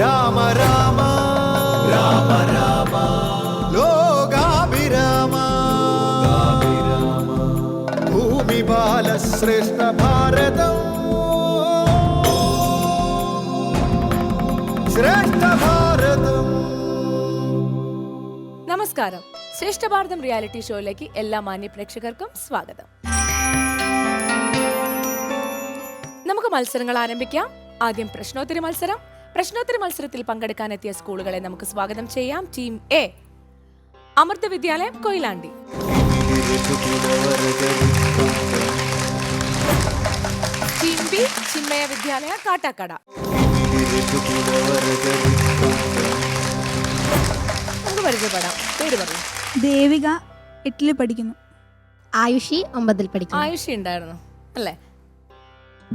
രാമ രാമ. രാമ രാമ ലോകാഭിരാമ. ഭൂമി ബാലശ്രേഷ്ഠ ഭാരതം. ശ്രേഷ്ഠ ഭാരതം. നമസ്കാരം. ശ്രേഷ്ഠ ഭാരതം റിയാലിറ്റി ഷോയിലേക്ക് എല്ലാ മാന്യ പ്രേക്ഷകർക്കും സ്വാഗതം. നമുക്ക് മത്സരങ്ങൾ ആരംഭിക്കാം. ആദ്യം പ്രശ്നോത്തരി മത്സരം. പ്രശ്നോത്തരി മത്സരത്തിൽ പങ്കെടുക്കാനെത്തിയ സ്കൂളുകളെ നമുക്ക് സ്വാഗതം ചെയ്യാം. Team A Amrita Vidyalayam Koyilandy. Team B Chinmaya Vidyalaya Kattakada. നമുക്ക് പരിചയപ്പെടാം. പേര് പറയും. ദേവിക എട്ടിൽ പഠിക്കുന്നു. ആയുഷി ഒമ്പതിൽ പഠിക്കുന്നു. ആയുഷി ഉണ്ടായിരുന്നു. അല്ലേ?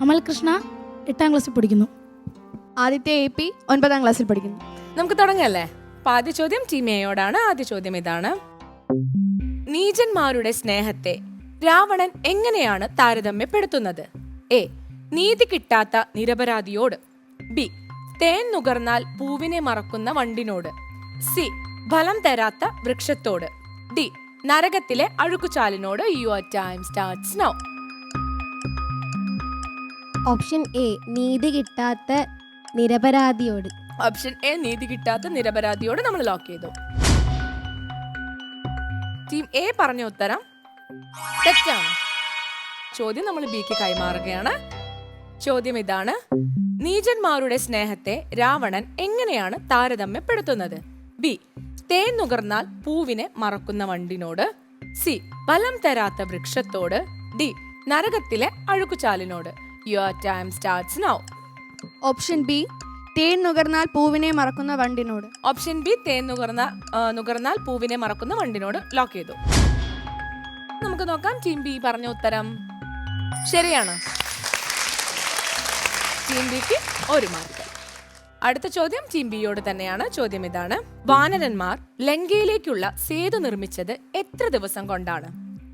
അമൽ കൃഷ്ണ എട്ടാം ക്ലാസ്സിൽ പഠിക്കുന്നു. ആദിത്യ എ പി ഒൻപതാം ക്ലാസ്സിൽ പഠിക്കുന്നു. നമുക്ക് തുടങ്ങല്ലേ? അപ്പൊ ആദ്യ ചോദ്യം ടീം എയോടാണ് ആദ്യ ചോദ്യം ഇതാണ്. നീചന്മാരുടെ സ്നേഹത്തെ രാവണൻ എങ്ങനെയാണ് താരതമ്യപ്പെടുത്തുന്നത്? എ. നീതി കിട്ടാത്ത നിരപരാധിയോട്. ബി. തേൻ നുകർന്നാൽ പൂവിനെ മറക്കുന്ന വണ്ടിനോട്. സി. ഫലം തരാത്ത വൃക്ഷത്തോട്. ഡി. നരകത്തിലെ അഴുക്കുചാലിനോട്. Your time starts now option A നീതി കിട്ടാത്ത നിരപരാധിയോട്. ഓപ്ഷൻ എ നീതി കിട്ടാത്ത നിരപരാധിയോട് നമ്മൾ ലോക്ക് ചെയ്തു. ടീം എ പറഞ്ഞ ഉത്തരം തെറ്റാണ്. ചോദ്യം നമ്മൾ ബിക്ക് കൈമാറുകയാണ്. ചോദ്യം ഇതാണ് നീചന്മാരുടെ സ്നേഹത്തെ രാവണൻ എങ്ങനെയാണ് താരതമ്യപ്പെടുത്തുന്നത്? ബി തേൻ നുകർന്നാൽ പൂവിനെ മറക്കുന്ന വണ്ടിനോട്. സി ഫലം തരാത്ത വൃക്ഷത്തോട്. ഡി നരകത്തിലെ അഴുക്കുചാലിനോട്. Your time starts now option B തേൻ നുകർന്നാൽ പൂവിനെ മറക്കുന്ന വണ്ടിനോട്. ഓപ്ഷൻ ബി തേൻ നുകർന്ന നുകർന്നാൽ പൂവിനെ മറക്കുന്ന വണ്ടിനോട് ലോക്ക് ചെയ്തു. നമുക്ക് നോക്കാം ടീം ബി പറഞ്ഞ ഉത്തരം ശരിയാണ്. ടീം ബിക്ക് ഒരു മാർക്ക്. അടുത്ത ചോദ്യം ടീം ബിയോട് തന്നെയാണ്. ചോദ്യം ഇതാണ് വാനരന്മാർ ലങ്കയിലേക്കുള്ള സേതു നിർമ്മിച്ചത് എത്ര ദിവസം കൊണ്ടാണ്?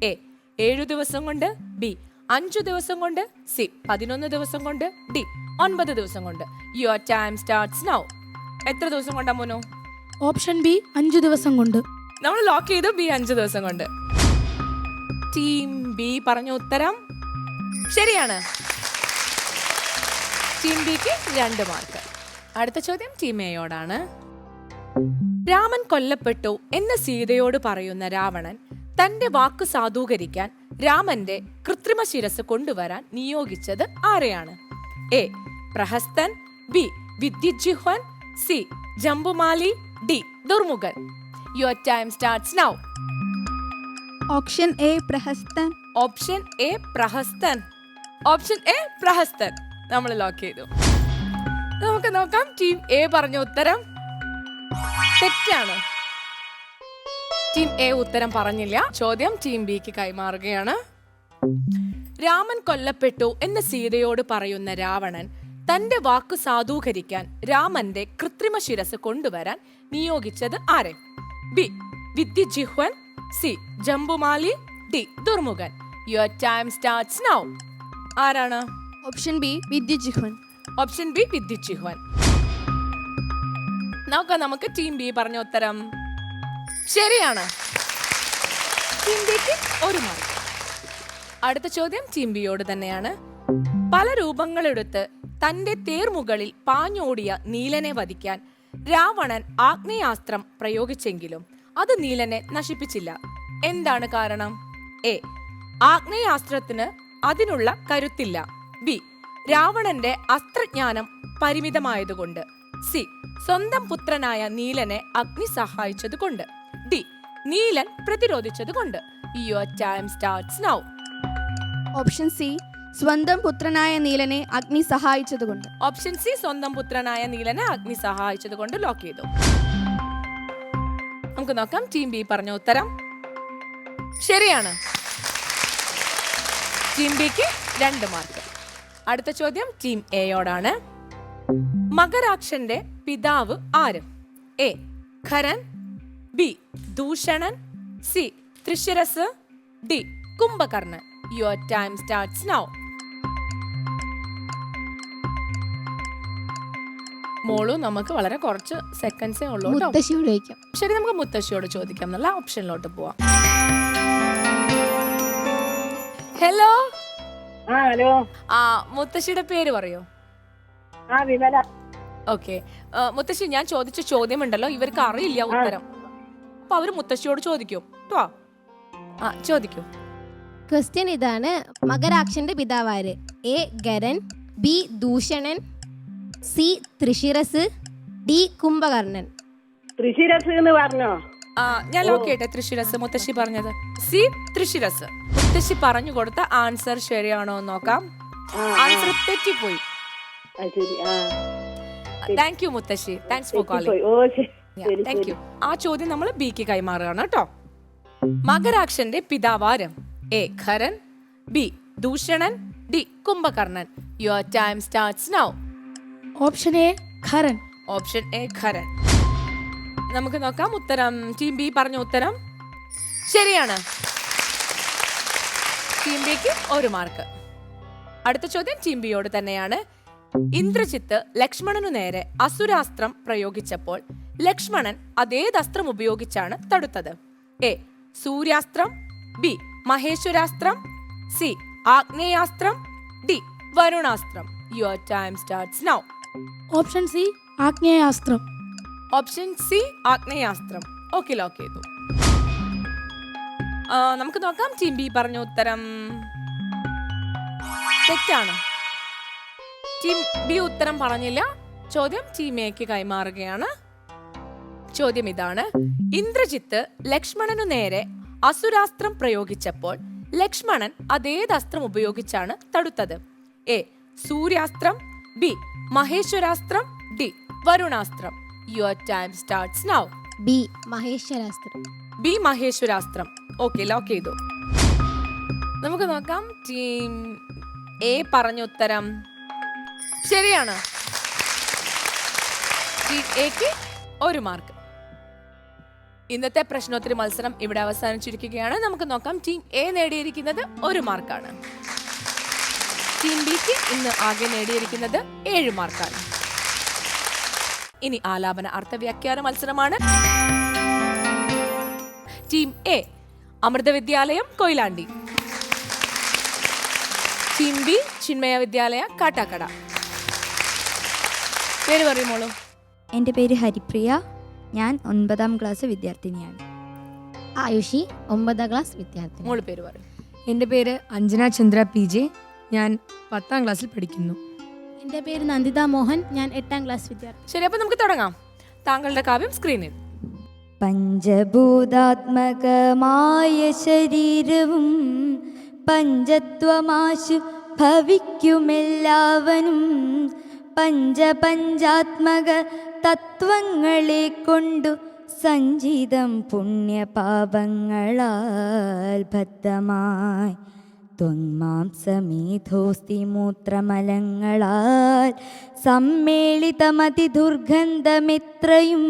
എ ഏഴു ദിവസം കൊണ്ട് ബി അഞ്ചു ദിവസം കൊണ്ട് സി പതിനൊന്ന് ദിവസം കൊണ്ട് ഡി ഒൻപത് ദിവസം കൊണ്ട്. യുവർ ടൈം സ്റ്റാർട്ട്സ് നൗ എത്ര ദിവസം കൊണ്ടാ മോനോ? ഓപ്ഷൻ ബി അഞ്ചു ദിവസം കൊണ്ട്. നമ്മൾ ലോക്ക് ചെയ്തു ബി അഞ്ചു ദിവസം കൊണ്ട്. ടീം ബി പറഞ്ഞ ഉത്തരം ശരിയാണ്. ടീം ബിക്ക് രണ്ട് മാർക്ക് അടുത്ത ചോദ്യം ടീം എയോടാണ് രാമൻ കൊല്ലപ്പെട്ടു എന്ന് സീതയോട് പറയുന്ന രാവണൻ തന്റെ വാക്ക് സാധൂകരിക്കാൻ രാമന്റെ കൃത്രിമ ശിരസ് കൊണ്ടുവരാൻ നിയോഗിച്ചത് ആരെയാണ്? A. Prahasthan B. Vidyujihvan C. Jambumali D. Durmukhan your time starts now option A Prahasthan. Option A Prahasthan. Option A Prahasthan. നമ്മൾ ലോക്ക് ചെയ്തു. നമുക്ക് നോക്കാം ടീം എ പറഞ്ഞ ഉത്തരം. തെറ്റാണ്. ടീം എ ഉത്തരം പറഞ്ഞില്ല. ചോദ്യം ടീം ബിക്ക് കൈമാറുകയാണ്. രാമൻ കൊല്ലപ്പെട്ടു എന്ന സീതയോട് പറയുന്ന രാവണൻ തന്റെ വാക്ക് സാധൂകരിക്കാൻ രാമന്റെ കൃത്രിമ ശിരസ് കൊണ്ടുവരാൻ നിയോഗിച്ചത് ആരെ? B Vidyajihvan C. Jambumali D. Durmukhan. Your time starts now ആരാണ്? Option B Vidyajihvan. Option B Vidyajihvan. നോക്കാം നമുക്ക് ടീം ബി പറഞ്ഞ ഉത്തരം. ശരിയാണ്. ടീം ബിക്ക് ഒരു മാർക്ക് അടുത്ത ചോദ്യം ചിമ്പിയോട് തന്നെയാണ്. പല രൂപങ്ങളെടുത്ത് തന്റെ തേർമുകളിൽ പാഞ്ഞോടിയ നീലനെ വധിക്കാൻ രാവണൻ ആഗ്നേയാസ്ത്രം പ്രയോഗിച്ചെങ്കിലും അത് നീലനെ നശിപ്പിച്ചില്ല. എന്താണ് കാരണം? എ. ആഗ്നേയാസ്ത്രത്തിന് അതിനുള്ള കരുത്തില്ല. ബി. രാവണന്റെ അസ്ത്രജ്ഞാനം പരിമിതമായതുകൊണ്ട്. സി. സ്വന്തം പുത്രനായ നീലനെ അഗ്നി സഹായിച്ചതുകൊണ്ട്. D. Neelan പ്രതിരോധിച്ചതുകൊണ്ട്. Your time starts now option C സ്വന്തം പുത്രനായ നീലനെ അഗ്നി സഹായിച്ചതുകൊണ്ട്. ഓപ്ഷൻ സി സ്വന്തം പുത്രനായ നീലനെ അഗ്നി സഹായിച്ചതുകൊണ്ട് ലോക്ക് ചെയ്തു. നമുക്ക് നോക്കാം ടീം ബി പറഞ്ഞ ഉത്തരം. ശരിയാണ്. ടീം ബിക്ക് രണ്ട് മാർക്ക് അടുത്ത ചോദ്യം ടീം എയോടാണ് മകരാക്ഷന്റെ പിതാവ് ആര്? A Kharan. B Dushanan. C Trishiras D Kumbhakarnan. Your time starts now മോളു നമുക്ക് വളരെ കുറച്ച് സെക്കൻഡ്സേ ഉള്ളൂ കേട്ടോ. മുത്തശ്ശിയോട് ചോദിക്കാം. ശരി നമുക്ക് മുത്തശ്ശിയോട് ചോദിക്കാം എന്നുള്ള ഓപ്ഷനിലോട്ട് പോവാം. ഹലോ ആ ഹലോ ആ മുത്തശ്ശിയുടെ പേര് പറയോ? ആ വിമല. ഓക്കെ മുത്തശ്ശി ഞാൻ ചോദിച്ച ചോദ്യം ഉണ്ടല്ലോ ഇവർക്ക് അറിയില്ല ഉത്തരം. അപ്പൊ അവർ മുത്തശ്ശിയോട് ചോദിക്കും. കേട്ടോ ആ ചോദിക്കൂ. ക്വസ്റ്റ്യൻ ഇതാണ് മകരാക്ഷന്റെ പിതാവാര്. A. Garan B. Dushanan C. Trishiras D. Kumbhakarnan. Trishiras എന്ന് പറഞ്ഞോ? ആ ഞാൻ ലോക്ക് തൃശിരസ് മുത്തശ്ശി പറഞ്ഞത്. സി. തൃശിരസ് മുത്തശ്ശി പറഞ്ഞു കൊടുത്ത ആൻസർ ശരിയാണോ എന്ന് നോക്കാം. ആൻസർ തെറ്റിപ്പോയി. ആ ശരി ആ. താങ്ക് യു മുത്തശ്ശി. Thanks for calling thank you ആ ചോദ്യം നമ്മൾ ബിക്ക് കൈമാറുകയാണ് കേട്ടോ. മകരാക്ഷന്റെ പിതാവാരം A Kharan B Dushanan D Kumbhakarnan your time starts now option A Kharan option A Kharan നമുക്ക് നോക്കാം. ഉത്തരം. ടീം ബി പറഞ്ഞ ഉത്തരം. ശരിയാണ്. ടീം ബിക്ക് ഒരു മാർക്ക് അടുത്ത ചോദ്യം ടീം ബിയോട് തന്നെയാണ്. ഇന്ദ്രജിത്ത് ലക്ഷ്മണനു നേരെ അസുരാസ്ത്രം പ്രയോഗിച്ചപ്പോൾ ലക്ഷ്മണൻ അതേതസ്ത്രം ഉപയോഗിച്ചാണ് തടുത്തത്. എ സൂര്യാസ്ത്രം. ബി മഹേശ്വരാസ്ത്രം സി ആഗ്നേയാസ്ത്രം D വരുണാസ്ത്രം. Your time starts now option C ആഗ്നേയാസ്ത്രം. Option C ആഗ്നേയാസ്ത്രം. ഓക്കെ ലോക്ക് ചെയ്തു. നമുക്ക് നോക്കാം. ടീം ബി പറഞ്ഞ ഉത്തരം. തെറ്റാണ്. ടീം ബി ഉത്തരം പറഞ്ഞില്ല. ചോദ്യം ടീം എക്ക് കൈമാറുകയാണ്. ചോദ്യം ഇതാണ്. ഇന്ദ്രജിത്ത് ലക്ഷ്മണനു നേരെ അസുരാസ്ത്രം പ്രയോഗിച്ചപ്പോൾ ലക്ഷ്മണൻ അതേത് അസ്ത്രം ഉപയോഗിച്ചാണ് തടുത്തത്. എ. സൂര്യാസ്ത്രം ബി. മഹേശ്വരാസ്ത്രം D. വരുണാസ്ത്രം. Your time starts now B. മഹേശ്വരാസ്ത്രം. B. മഹേശ്വരാസ്ത്രം. ഓക്കെ ലോക്ക് ചെയ്തു. നമുക്ക് നോക്കാം. ടീം എ പറഞ്ഞ ഉത്തരം ശരിയാണ്. ടീം എക്ക് ഒരു മാർക്ക് ഇന്നത്തെ പ്രശ്നോത്തരി മത്സരം ഇവിടെ അവസാനിച്ചിരിക്കുകയാണ്. നമുക്ക് നോക്കാം ടീം എ നേടിയിരിക്കുന്നത് ഒരു മാർക്കാണ്. ടീം ബിക്ക് ഇന്ന് ആകെ നേടിയിരിക്കുന്നത് ഏഴ് മാർക്കാണ്. ഇനി ആലാപന അർത്ഥവ്യാഖ്യാന മത്സരമാണ്. Team A Amrita Vidyalayam Koyilandy. Team B Chinmaya Vidyalaya Kattakada. പേര് പറയുമോളൂ എന്റെ പേര് ഹരിപ്രിയ. ഞാൻ ഒൻപതാം ക്ലാസ് വിദ്യാർത്ഥിനിയാണ്. ആയുഷി ഒമ്പതാം ക്ലാസ് വിദ്യാർത്ഥി മോൾ പേര് പറയും. എന്റെ പേര് അഞ്ജന ചന്ദ്ര പി ജെ. ഞാൻ പത്താം ക്ലാസ്സിൽ പഠിക്കുന്നു. എന്റെ പേര് നന്ദിത മോഹൻ. ഞാൻ എട്ടാം ക്ലാസ് വിദ്യാർത്ഥി. ശരി അപ്പൊ നമുക്ക് തുടങ്ങാം. താങ്കളുടെ കാവ്യം സ്ക്രീനിൽ പഞ്ചഭൂതാത്മകമായ ശരീരവും പഞ്ചത്വമാശു ഭവിക്കുമെല്ലാവനും പഞ്ചപഞ്ചാത്മക തത്വങ്ങളെ കൊണ്ടു സഞ്ചിതം പുണ്യപാപങ്ങളാൽ ബദ്ധമായി. ത്വന്മാംസമേധോസ്തി മൂത്രമലങ്ങളാൽ സമ്മേളിതമതി ദുർഗന്ധമിത്രയും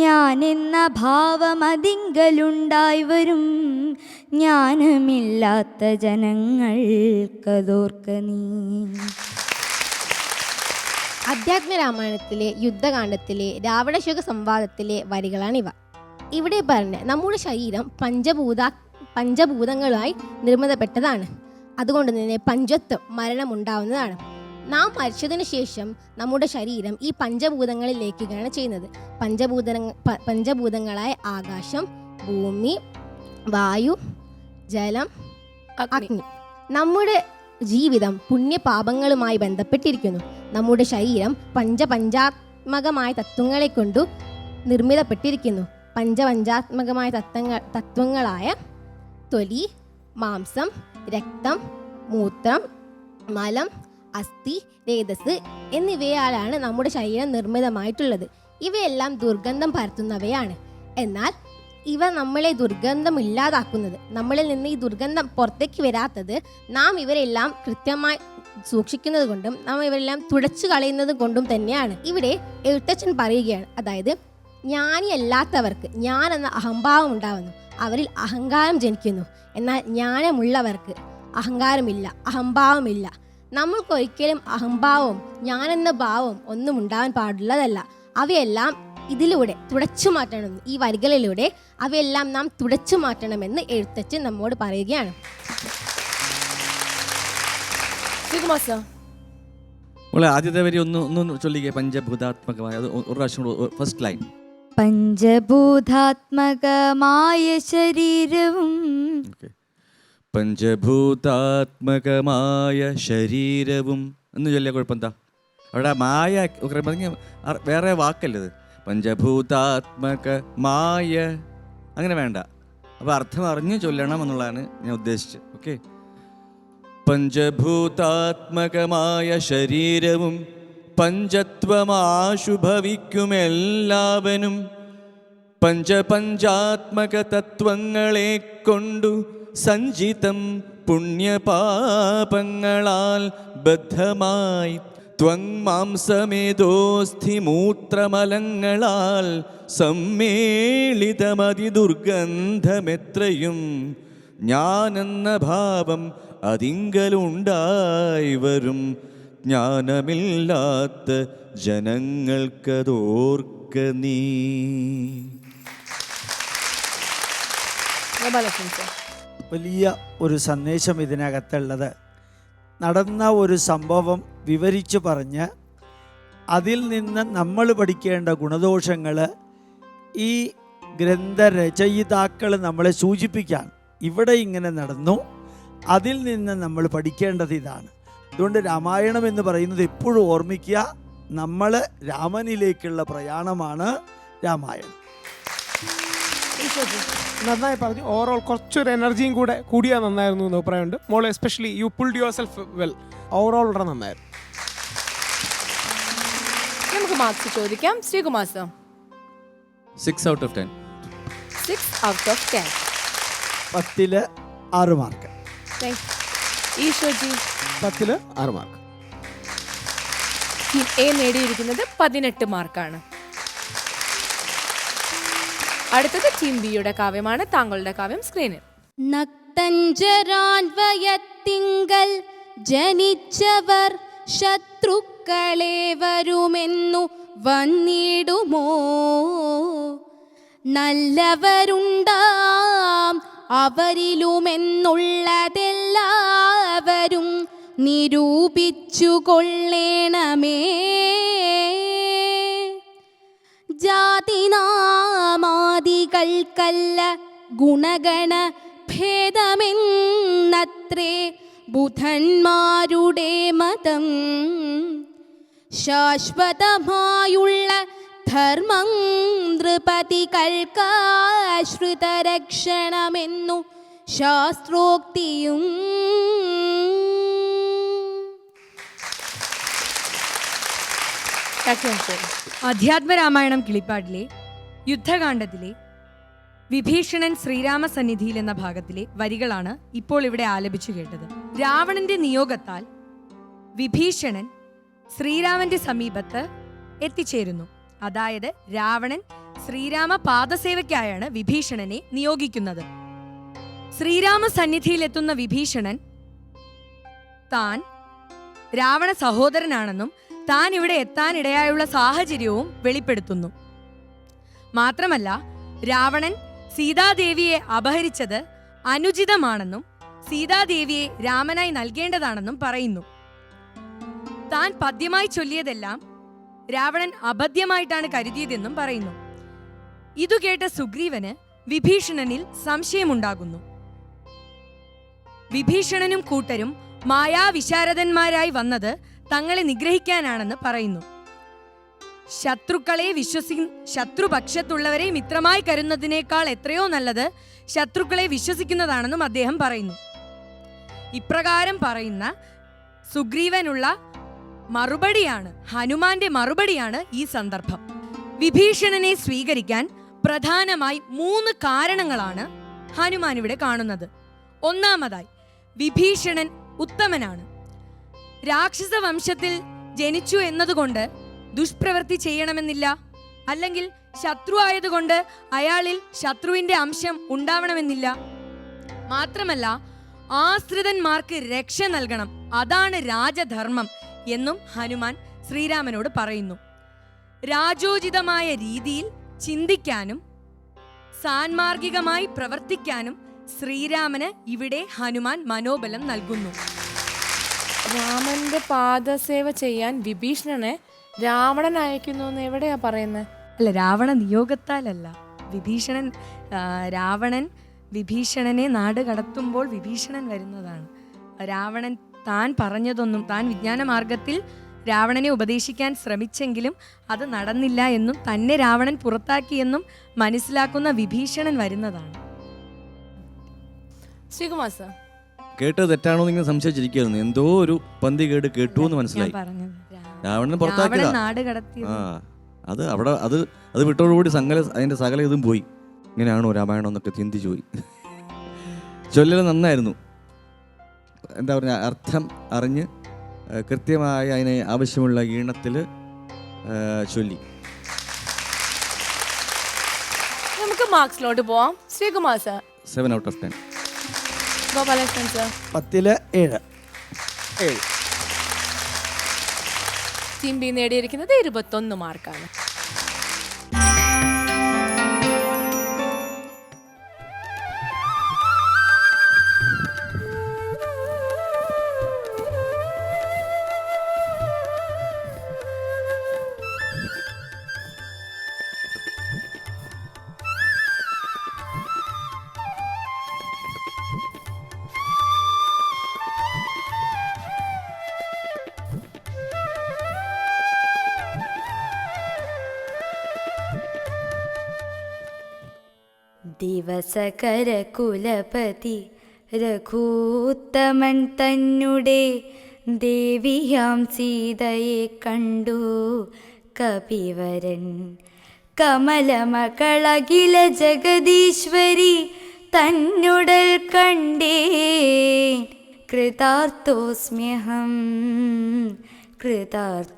ഞാനെന്ന ഭാവമതിങ്കലുണ്ടായി വരും ജ്ഞാനമില്ലാത്ത ജനങ്ങൾക്കതോർക്ക നീ. അധ്യാത്മ രാമായണത്തിലെ യുദ്ധകാണ്ഡത്തിലെ രാവണശുക സംവാദത്തിലെ വരികളാണിവ. ഇവിടെ പറഞ്ഞ നമ്മുടെ ശരീരം പഞ്ചഭൂത പഞ്ചഭൂതങ്ങളായി നിർമ്മിതപ്പെട്ടതാണ്. അതുകൊണ്ട് തന്നെ പഞ്ചത്വം മരണമുണ്ടാവുന്നതാണ്. നാം മരിച്ചതിന് ശേഷം നമ്മുടെ ശരീരം ഈ പഞ്ചഭൂതങ്ങളിൽ ലയിക്കുകയാണ് ചെയ്യുന്നത്. പഞ്ചഭൂത പഞ്ചഭൂതങ്ങളായ ആകാശം ഭൂമി വായു ജലം അഗ്നി. നമ്മുടെ ജീവിതം പുണ്യപാപങ്ങളുമായി ബന്ധപ്പെട്ടിരിക്കുന്നു. നമ്മുടെ ശരീരം പഞ്ചപഞ്ചാത്മകമായ തത്വങ്ങളെ കൊണ്ടു നിർമ്മിതപ്പെട്ടിരിക്കുന്നു. പഞ്ചപഞ്ചാത്മകമായ തത്വങ്ങൾ തത്വങ്ങളായ തൊലി മാംസം രക്തം മൂത്രം മലം അസ്ഥി രേതസ് എന്നിവയാലാണ് നമ്മുടെ ശരീരം നിർമ്മിതമായിട്ടുള്ളത്. ഇവയെല്ലാം ദുർഗന്ധം പരത്തുന്നവയാണ്. എന്നാൽ ഇവ നമ്മളെ ദുർഗന്ധം ഇല്ലാതാക്കുന്നത് നമ്മളിൽ നിന്ന് ഈ ദുർഗന്ധം പുറത്തേക്ക് വരാത്തത് നാം ഇവരെല്ലാം കൃത്യമായി സൂക്ഷിക്കുന്നത് കൊണ്ടും നാം ഇവരെല്ലാം തുടച്ചു കളയുന്നത് കൊണ്ടും തന്നെയാണ്. ഇവിടെ എഴുത്തച്ഛൻ പറയുകയാണ് അതായത് ജ്ഞാനിയല്ലാത്തവർക്ക് ഞാൻ എന്ന അഹംഭാവം ഉണ്ടാവുന്നു അവരിൽ അഹങ്കാരം ജനിക്കുന്നു. എന്നാൽ ജ്ഞാനമുള്ളവർക്ക് അഹങ്കാരമില്ല അഹംഭാവമില്ല. നമ്മൾക്കൊരിക്കലും അഹംഭാവവും ഞാനെന്ന ഭാവവും ഒന്നും ഉണ്ടാവാൻ പാടുള്ളതല്ല. അവയെല്ലാം ഇതിലൂടെ തുടച്ചു മാറ്റണം. ഈ വരികളിലൂടെ അവയെല്ലാം നാം തുടച്ചു മാറ്റണമെന്ന് എഴുത്തച്ഛൻ നമ്മോട് പറയുകയാണ്. ആദ്യത്തെ വരി ഒന്ന് ഒന്ന് ചൊല്ലിക്കേ പഞ്ചഭൂതാത്മകമായ. അത് ഒരു പ്രാവശ്യം ഫസ്റ്റ് ലൈൻ പഞ്ചഭൂതാത്മകമായ ശരീരവും പഞ്ചഭൂതാത്മകമായ ശരീരവും എന്ന് ചൊല്ലിയ കുഴപ്പം എന്താ അവിടെ മായ വേറെ വാക്കല്ലത് പഞ്ചഭൂതാത്മകമായ അങ്ങനെ വേണ്ട. അപ്പോൾ അർത്ഥം അറിഞ്ഞു ചൊല്ലണം എന്നുള്ളതാണ് ഞാൻ ഉദ്ദേശിച്ചത്. ഓക്കെ? പഞ്ചഭൂതാത്മകമായ ശരീരവും പഞ്ചത്വമാശുഭവിക്കുമെല്ലാവനും പഞ്ചപഞ്ചാത്മക തത്വങ്ങളെ കൊണ്ടു സഞ്ചിതം പുണ്യപാപങ്ങളാൽ ബദ്ധമായി ത്വങ്മാംസമേതോസ്ഥിമൂത്രമലങ്ങളാൽ സമ്മേളിതമതിദുർഗന്ധമെത്രയും ഞാനെന്ന ഭാവം അതിങ്കലുണ്ടായി വരും. ജ്ഞാനമില്ലാത്ത ജനങ്ങൾക്കതോർക്ക നീ. വലിയ ഒരു സന്ദേശം ഇതിനകത്തുള്ളത്. നടന്ന ഒരു സംഭവം വിവരിച്ചു പറഞ്ഞ് അതിൽ നിന്ന് നമ്മൾ പഠിക്കേണ്ട ഗുണദോഷങ്ങൾ ഈ ഗ്രന്ഥരചയിതാക്കൾ നമ്മളെ സൂചിപ്പിക്കാൻ ഇവിടെ ഇങ്ങനെ നടന്നു. അതിൽ നിന്ന് നമ്മൾ പഠിക്കേണ്ടത് ഇതാണ്. അതുകൊണ്ട് രാമായണം എന്ന് പറയുന്നത് എപ്പോഴും ഓർമ്മിക്കുക നമ്മൾ രാമനിലേക്കുള്ള പ്രയാണമാണ് രാമായണം. നന്നായി പറഞ്ഞു. ഓവറോൾ കുറച്ചൊരു എനർജിയും കൂടെ കൂടിയാൽ നന്നായിരുന്നു എന്ന് അഭിപ്രായമുണ്ട്. മോൾ especially you pulled yourself well overall വളരെ നന്നായിരുന്നു. നമുക്ക് മാർക്സ് ചോദിക്കാം. Sreekumar sir six out of ten six out of ten പത്തിൽ ആറ് മാർക്ക് ഈശ്വജി പത്തിൽ ആറ് മാർക്ക് എ നേടിയിരിക്കുന്നത് പതിനെട്ട് മാർക്കാണ് അടുത്തത് ടീം ബിയുടെ കാവ്യമാണ്. താങ്കളുടെ കാവ്യം സ്ക്രീനിൽ നക്തഞ്ചരാൻവയത്തിങ്കൽ ജനിച്ചവർ ശത്രുക്കളെ വരുമെന്നു വന്നിടുമോ? നല്ലവരുണ്ടാം അവരിലുമെന്നുള്ളതെല്ലാവരും നിരൂപിച്ചു കൊള്ളേണമേ ജാതിനാമാദികൾക്കല്ല ഗുണഗണ ഭേദമെന്നത്രേ ബുധന്മാരുടെ മതം. ശാശ്വതമായുള്ള ധർമ്മം നൃപതികൾക്കാശ്രിതരക്ഷണമെന്നു ശാസ്ത്രോക്തിയും അധ്യാത്മരാമായണം കിളിപ്പാടിലെ യുദ്ധകാണ്ഡത്തിലെ വിഭീഷണൻ ശ്രീരാമ സന്നിധിയിൽ എന്ന ഭാഗത്തിലെ വരികളാണ് ഇപ്പോൾ ഇവിടെ ആലപിച്ചു കേട്ടത്. രാവണന്റെ നിയോഗത്താൽ വിഭീഷണൻ ശ്രീരാമന്റെ സമീപത്ത് എത്തിച്ചേരുന്നു. അതായത് രാവണൻ ശ്രീരാമ പാദസേവയ്ക്കായാണ് വിഭീഷണനെ നിയോഗിക്കുന്നത്. ശ്രീരാമ സന്നിധിയിലെത്തുന്ന വിഭീഷണൻ താൻ രാവണ സഹോദരനാണെന്നും താൻ ഇവിടെ എത്താനിടയായുള്ള സാഹചര്യവും വെളിപ്പെടുത്തുന്നു. മാത്രമല്ല രാവണൻ സീതാദേവിയെ അപഹരിച്ചത് അനുചിതമാണെന്നും സീതാദേവിയെ രാമനായി നൽകേണ്ടതാണെന്നും പറയുന്നു. താൻ പദ്യമായി ചൊല്ലിയതെല്ലാം രാവണൻ അബദ്ധ്യമായിട്ടാണ് കരുതിയതെന്നും പറയുന്നു. ഇതു കേട്ട സുഗ്രീവന് വിഭീഷണനിൽ സംശയമുണ്ടാകുന്നു. വിഭീഷണനും കൂട്ടരും മായാവിശാരദന്മാരായി വന്നത് തങ്ങളെ നിഗ്രഹിക്കാനാണെന്ന് പറയുന്നു. ശത്രുക്കളെ വിശ്വസി ശത്രുപക്ഷത്തുള്ളവരെ മിത്രമായി കരുന്നതിനേക്കാൾ എത്രയോ നല്ലത് ശത്രുക്കളെ വിശ്വസിക്കുന്നതാണെന്നും അദ്ദേഹം പറയുന്നു. ഇപ്രകാരം പറയുന്ന സുഗ്രീവനുള്ള മറുപടിയാണ് ഹനുമാന്റെ മറുപടിയാണ് ഈ സന്ദർഭം. വിഭീഷണനെ സ്വീകരിക്കാൻ പ്രധാനമായി മൂന്ന് കാരണങ്ങളാണ് ഹനുമാൻ ഇവിടെ കാണുന്നത്. ഒന്നാമതായി വിഭീഷണൻ ഉത്തമനാണ്. രാക്ഷസ വംശത്തിൽ ജനിച്ചു എന്നതുകൊണ്ട് ദുഷ്പ്രവൃത്തി ചെയ്യണമെന്നില്ല. അല്ലെങ്കിൽ ശത്രു ആയതുകൊണ്ട് അയാളിൽ ശത്രുവിന്റെ അംശം ഉണ്ടാവണമെന്നില്ല. മാത്രമല്ല ആശ്രിതന്മാർക്ക് രക്ഷ നൽകണം. അതാണ് രാജധർമ്മം എന്നും ഹനുമാൻ ശ്രീരാമനോട് പറയുന്നു. രാജോചിതമായ രീതിയിൽ ചിന്തിക്കാനും സാൻമാർഗികമായി പ്രവർത്തിക്കാനും ശ്രീരാമന് ഇവിടെ ഹനുമാൻ മനോബലം നൽകുന്നു. രാമന്റെ പാദസേവ ചെയ്യാൻ വിഭീഷണനെ രാവണൻ അയക്കുന്നു എന്ന് എവിടെയാ പറയുന്നത് അല്ല രാവണ നിയോഗത്താലല്ല. വിഭീഷണൻ രാവണൻ വിഭീഷണനെ നാട് കടത്തുമ്പോൾ വിഭീഷണൻ വരുന്നതാണ്. രാവണൻ താൻ പറഞ്ഞതൊന്നും താൻ വിജ്ഞാന മാർഗത്തിൽ രാവണനെ ഉപദേശിക്കാൻ ശ്രമിച്ചെങ്കിലും അത് നടന്നില്ല എന്നും തന്നെ രാവണൻ പുറത്താക്കിയെന്നും മനസ്സിലാക്കുന്ന വിഭീഷണൻ വരുന്നതാണ്. ശ്രീകുമാർ സർ കേട്ടത് തെറ്റാണോ നിങ്ങൾ ഇങ്ങനെ സംശയിച്ചിരിക്കുന്നു എന്തോ ഒരു പന്തി കേട് കേട്ടു എന്ന് മനസ്സിലായി. രാവണനെ രാവണൻ പുറത്താക്കിയതാ നാട് കടത്തിയത്. ആ അത് അവിടെ അത് അത് വിട്ടോടുകൂടി സകല അതിന്റെ സകല ഇതും പോയി. ഇങ്ങനെയാണോ രാമായണം എന്നൊക്കെ ചിന്തിച്ചു പോയി. ചൊല്ലൽ നന്നായിരുന്നു. എന്താ പറഞ്ഞ അർത്ഥം അറിഞ്ഞ് കൃത്യമായി അതിനെ അതിന് ആവശ്യമുള്ള ഈണത്തിൽ ചൊല്ലി. നമുക്ക് മാർക്സിലോട്ട് പോവാം. Sreekumar sir. Seven out of ten Gopalakrishnan sir പത്തിൽ ഏഴ്. ഏഴ്. ടീം ബി നേടിയിരിക്കുന്നത് ഇരുപത്തൊന്ന് മാർക്കാണ് ദിവസകര കുലപതി രഘൂത്തമൻ തന്നെ ദേവിയാം സീതയെ കണ്ടു. കപിവരൻ കമലമകളകില ജഗദീശ്വരി തന്നുടൽ കണ്ടേ കൃതാർത്ഥോസ്മ്യഹം കൃതാർത്ഥോസ്മ്യഹം.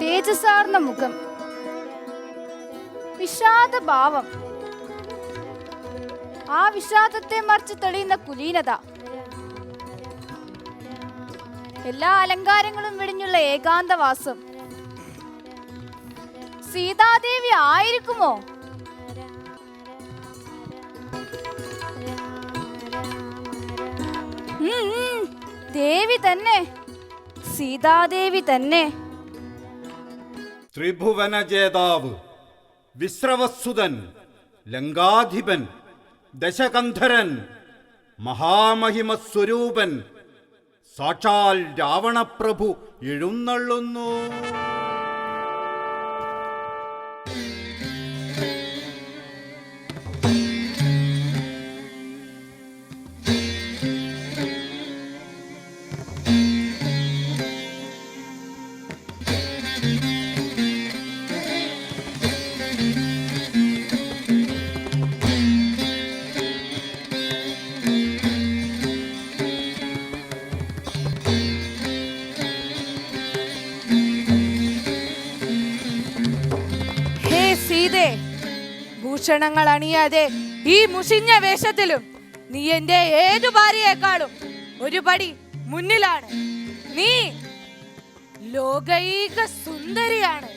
തേജസാർന്ന മുഖം. വിഷാദ ഭാവം. ആ വിഷാദത്തെ മറിച്ച് തെളിയുന്ന കുലീനത. എല്ലാ അലങ്കാരങ്ങളും വെടിഞ്ഞുള്ള ഏകാന്തവാസം. സീതാദേവി ആയിരിക്കുമോ? ഉം, ദേവി തന്നെ. സീതാദേവി തന്നെ. ത്രിഭുവന ജേതാവ് വിശ്രവസുതൻ ലങ്കാധിപൻ ദശകന്ധരൻ മഹാമഹിമസ്വരൂപൻ സാക്ഷാൽ രാവണപ്രഭു എഴുന്നള്ളുന്നു. ഭൂഷണങ്ങൾ അണിയാതെ ഈ മുഷിഞ്ഞ വേഷത്തിലും നീ എന്റെ ഏതു ഭാര്യയെക്കാളും ഒരുപടി മുന്നിലാണ്. നീ ലോകൈക സുന്ദരിയാണ്.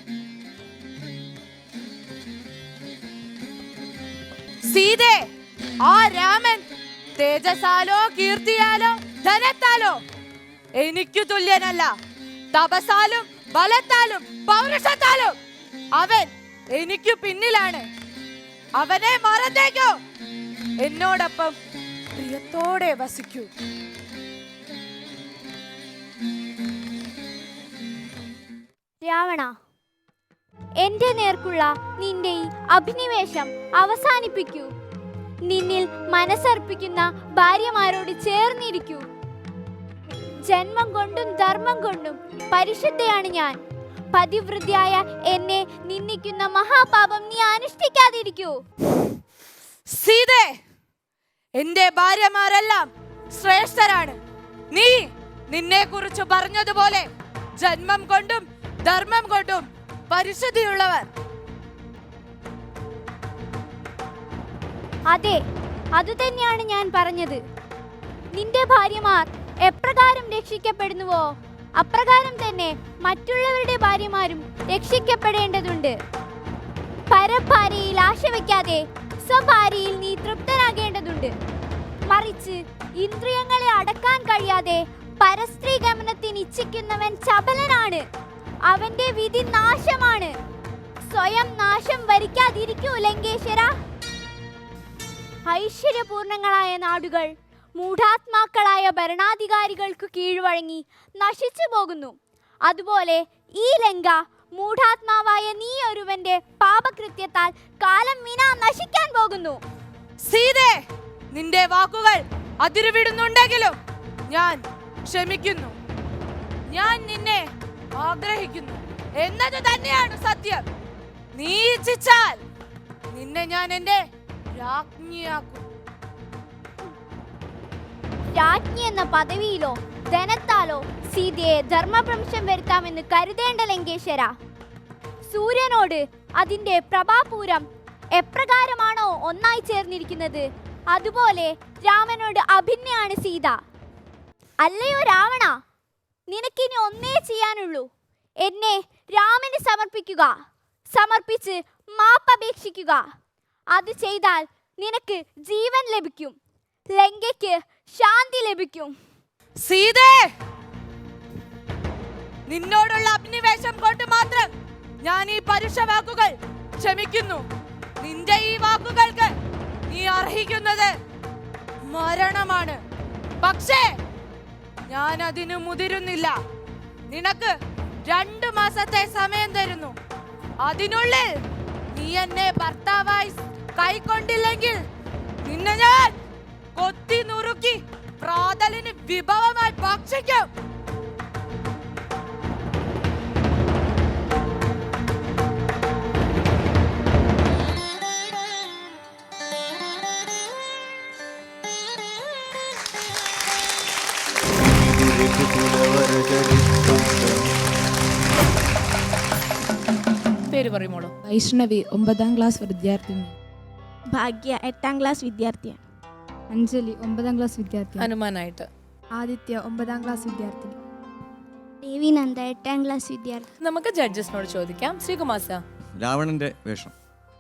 സീതേ ആ രാമൻ തേജസാലോ കീർത്തിയാലോ ധനത്താലോ എനിക്ക് തുല്യനല്ല. തപസാലും ബലത്താലും പൗരുഷത്താലും അവൻ എനിക്ക് പിന്നിലാണ്. അവനെ മറന്നേക്കോ. എന്നോടൊപ്പം പ്രിയത്തോടെ വസിക്കൂ. രാവണ എന്റെ നേർക്കുള്ള നിന്റെ ഈ അഭിനിവേശം അവസാനിപ്പിക്കൂ. നിന്നിൽ മനസ്സർപ്പിക്കുന്ന ഭാര്യമാരോട് ചേർന്നിരിക്കൂ. ജന്മം കൊണ്ടും ധർമ്മം കൊണ്ടും പരിശുദ്ധയാണ് ഞാൻ. പതിവൃദ്ധിയായ എന്നെ നിന്ദിക്കുന്ന മഹാപാപം നീ അനുഷ്ഠിക്കാതിരിക്കൂ. സീതേ എന്റെ ഭാര്യമാരെല്ലാം ശ്രേഷ്ഠരാണ്. നീ നിന്നെ കുറിച്ച് പറഞ്ഞതുപോലെ ജന്മം കൊണ്ടും ധർമ്മം കൊണ്ടും പരിശുദ്ധിയുള്ളവർ. അതെ അതുതന്നെയാണ് ഞാൻ പറഞ്ഞത്. നിന്റെ ഭാര്യമാർ എപ്രകാരം രക്ഷിക്കപ്പെടുന്നുവോ? അപ്രകാരം തന്നെ മറ്റുള്ളവരുടെ ഭാര്യമാരും രക്ഷിക്കപ്പെടേണ്ടതുണ്ട്. പരഭാര്യയിൽ ആശ വയ്ക്കാതെ സ്വഭാര്യയിൽ നീ തൃപ്തനാകേണ്ടതുണ്ട്. മറിച്ച് ഇന്ദ്രിയങ്ങളെ അടക്കാൻ കഴിയാതെ പരസ്ത്രീ ഗമനത്തിന് ഇച്ഛിക്കുന്നവൻ ചപലനാണ്. അവന്റെ വിധി നാശമാണ്. സ്വയം നാശം വരിക്കാതിരിക്കൂ ലങ്കേശ്വര. ഐശ്വര്യപൂർണങ്ങളായ നാടുകൾ മൂഢാത്മാക്കളായ ഭരണാധികാരികൾക്ക് കീഴ്വഴങ്ങി നശിച്ചു പോകുന്നു. അതുപോലെ ഈ ലങ്ക മൂഢാത്മാവായ നീ ഒരുവന്റെ പാപകൃത്യത്താൽ കാലം വിന നശിക്കാൻ പോകുന്നു. സീതേ നിന്റെ വാക്കുകൾ അതിരുവിടുന്നുണ്ടെങ്കിലും ഞാൻ ക്ഷമിക്കുന്നു. ഞാൻ നിന്നെ ആഗ്രഹിക്കുന്നു. എന്നത് തന്നെയാണ് സത്യം. നീ ഇച്ഛിച്ചാൽ നിന്നെ ഞാൻ എന്റെ രാജ്ഞിയാക്കും. രാജ്ഞി എന്ന പദവിയിലോ ധനത്താലോ സീതയെ ധർമ്മഭ്രംശം വരുത്താമെന്ന് കരുതേണ്ട ലങ്കേശ്വര. സൂര്യനോട് അതിന്റെ പ്രഭാപൂരം എപ്രകാരമാണോ ഒന്നായി ചേർന്നിരിക്കുന്നത്? അതുപോലെ രാമനോട് അഭിന്നയാണ് സീത. അല്ലയോ രാവണ നിനക്കിനി ഒന്നേ ചെയ്യാനുള്ളൂ. എന്നെ രാമന് സമർപ്പിക്കുക സമർപ്പിച്ച് മാപ്പപേക്ഷിക്കുക അത് ചെയ്താൽ നിനക്ക് ജീവൻ ലഭിക്കും. ലങ്കയ്ക്ക് ശാന്തി ലഭിക്കും. സീതേ! നിന്നോടുള്ള അഭിനിവേശം കൊണ്ട് മാത്രം ഞാൻ ഈ പരുഷ വാക്കുകൾ ക്ഷമിക്കുന്നു. നിന്റെ ഈ വാക്കുകൾക്ക് നീ അർഹിക്കുന്നത് മരണമാണ്. പക്ഷേ ഞാൻ അതിന് മുതിരുന്നില്ല. നിനക്ക് രണ്ടു മാസത്തെ സമയം തരുന്നു. അതിനുള്ളിൽ നീ എന്നെ ഭർത്താവായി കൈക്കൊണ്ടില്ലെങ്കിൽ നിന്നെ ഞാൻ കൊത്തി നുറുക്കി പ്രാതലിന് വിഭവമായി ഭക്ഷിക്കും. പേര് പറയുമോളൂ വൈഷ്ണവി ഒമ്പതാം ക്ലാസ് വിദ്യാർത്ഥിനി. ഭാഗ്യ എട്ടാം ക്ലാസ് വിദ്യാർത്ഥിയാണ്. അഞ്ജലി ഒമ്പതാം ക്ലാസ് വിദ്യാർത്ഥി. ഹനുമാനായിട്ട് ആദിത്യ ഒമ്പതാം ക്ലാസ് വിദ്യാർത്ഥി. ദേവി നന്ദ എട്ടാം ക്ലാസ് വിദ്യാർത്ഥി. നമുക്ക് ജഡ്ജസിനോട് ചോദിക്കാം. ശ്രീകുമാർ സാർ. രാവണന്റെ വേഷം.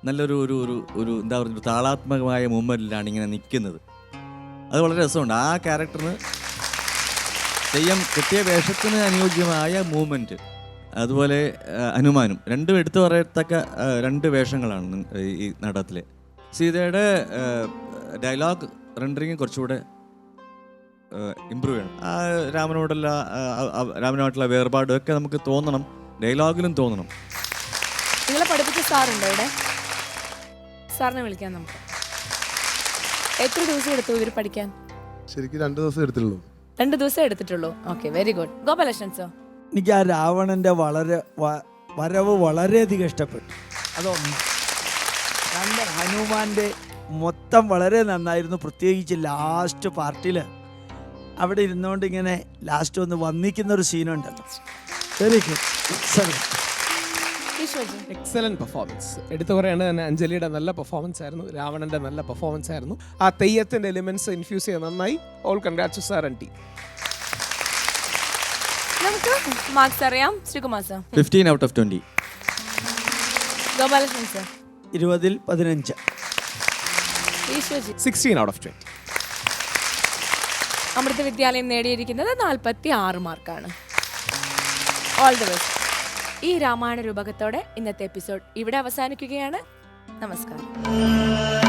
നല്ലൊരു ഒരു ഒരു ഒരു എന്താ പറയുക ഒരു താളാത്മകമായ മൂവ്മെന്റിലാണ് ഇങ്ങനെ നിൽക്കുന്നത്. അത് വളരെ രസമുണ്ട്. ആ ക്യാരക്ടറിന് തെയ്യം കിട്ടിയ വേഷത്തിന് അനുയോജ്യമായ മൂവ്മെന്റ് അതുപോലെ അനുമാനും ഹനുമാനും. രണ്ടും എടുത്തു പറയത്തക്ക രണ്ട് വേഷങ്ങളാണ് ഈ നാടകത്തിലെ സീതയുടെ ഡയലോഗ് റെൻഡറിങ് കുറച്ചുകൂടെ ഇമ്പ്രൂവ് ചെയ്യണം. ആ രാമനോടുള്ള രാമനുമായിട്ടുള്ള വേർപാടും ഒക്കെ നമുക്ക് തോന്നണം ഡയലോഗിലും തോന്നണം. നിങ്ങളെ പഠിപ്പിച്ച സാറുണ്ടോ ഇവിടെ? സാറിനെ വിളിക്കാൻ നമുക്ക്. എത്ര ദിവസം എടുത്തു ഇവർ പഠിക്കാൻ? ശരിക്കും രണ്ട് ദിവസം എടുത്തുള്ളൂ രണ്ട് ദിവസം എടുത്തിട്ടുള്ളൂ. Okay very good Gopalakrishnan sir എനിക്ക് ആ രാവണന്റെ വളരെ വരവ് വളരെയധികം ഇഷ്ടപ്പെട്ടു. അതൊന്ന് രണ്ട് ഹനുമാന്റെ മൊത്തം വളരെ നന്നായിരുന്നു. പ്രത്യേകിച്ച് ലാസ്റ്റ് പാർട്ടിയിൽ അവിടെ ഇരുന്നുകൊണ്ട് ഇങ്ങനെ ലാസ്റ്റ് ഒന്ന് വന്നിക്കുന്ന ഒരു സീനുണ്ടല്ലോ എക്സലന്റ് ഈശ്വർജി എക്സലന്റ് പെർഫോമൻസ് എടുത്തു പറയേണ്ടത് തന്നെ അഞ്ജലിയുടെ നല്ല പെർഫോമൻസ് ആയിരുന്നു. രാവണന്റെ നല്ല പെർഫോമൻസ് ആയിരുന്നു. ആ തെയ്യത്തിന്റെ എലിമെന്റ്സ് ഇൻഫ്യൂസ് ചെയ്ത് നന്നായി. All congrats sir and team നമുക്ക് മാർക്സ് അറിയാം. Sreekumar sir fifteen out of twenty Gopalakrishnan sir ഇരുപതിൽ പതിനഞ്ച്. Sixteen out of twenty Amrita Vidyalayam നേടിയിരിക്കുന്നത് നാൽപ്പത്തി ആറ് മാർക്കാണ്. ഓൾ ദി ബെസ്റ്റ് ഈ രാമായണ രൂപകത്തോടെ ഇന്നത്തെ എപ്പിസോഡ് ഇവിടെ അവസാനിക്കുകയാണ്. നമസ്കാരം.